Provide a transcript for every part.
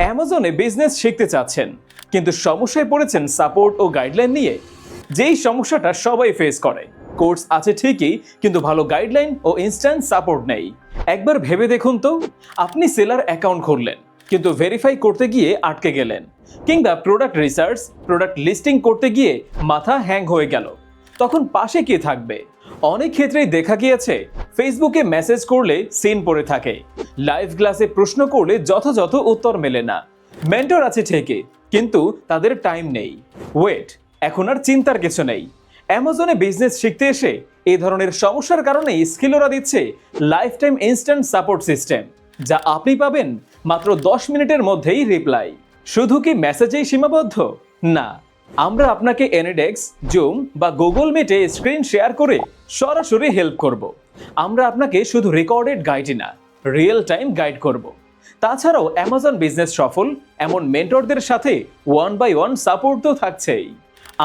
অ্যামাজনে বিজনেস শিখতে চাচ্ছেন, কিন্তু সমস্যায় পড়েছেন সাপোর্ট ও গাইডলাইন নিয়ে। যেই সমস্যাটা সবাই ফেস করে। কোর্স আছে ঠিকই, কিন্তু ভালো গাইডলাইন ও ইনস্ট্যান্ট সাপোর্ট নেই। একবার ভেবে দেখুন তো, আপনি সেলার অ্যাকাউন্ট খুললেন, কিন্তু ভেরিফাই করতে গিয়ে আটকে গেলেন, কিংবা প্রোডাক্ট রিসার্চ প্রোডাক্ট লিস্টিং করতে গিয়ে মাথা হ্যাং হয়ে গেল। তখন পাশে কে থাকবে? অনেক ক্ষেত্রেই দেখা গিয়েছে ফেসবুকে মেসেজ করলে সিন পড়ে থাকে। লাইভ ক্লাসে প্রশ্ন করলে যথাযথ উত্তর মেলে না। মেন্টর আছে ঠিকই, কিন্তু তাদের টাইম নেই। ওয়েট এখন আর চিন্তার কিছু নেই। অ্যামাজনে বিজনেস শিখতে এসে এই ধরনের সমস্যার কারণে স্কিলোরা দিচ্ছে lifetime instant support system যা আপনি পাবেন মাত্র দশ মিনিটের মধ্যেই রিপ্লাই শুধু কি মেসেজেই সীমাবদ্ধ? না। আমরা আপনাকে এনেডেক্স জুম বা গুগল মিটে স্ক্রিন শেয়ার করে সরাসরি হেল্প করব। আমরা আপনাকে শুধু রেকর্ডেড গাইডই না রিয়েল টাইম গাইড করব। তাছাড়াও অ্যামাজন বিজনেস সফল, এমন মেন্টরদের সাথে ওয়ান বাই ওয়ান সাপোর্ট তো থাকছেই।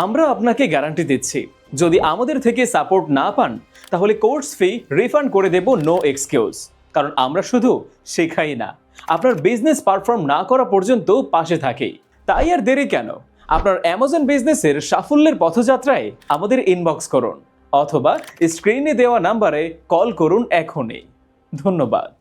আমরা আপনাকে গ্যারান্টি দিচ্ছি, যদি আমাদের থেকে সাপোর্ট না পান, তাহলে কোর্স ফি রিফান্ড করে দেব নো এক্সকিউজ কারণ আমরা শুধু শেখাই না, আপনার বিজনেস পারফর্ম না করা পর্যন্ত পাশে থাকি। তাই আর দেরি কেন? আপনার অ্যামাজন বিজনেসের সাফল্যের পথযাত্রায় আমাদের ইনবক্স করুন, অথবা স্ক্রিনে দেওয়া নাম্বারে কল করুন এখনই। ধন্যবাদ।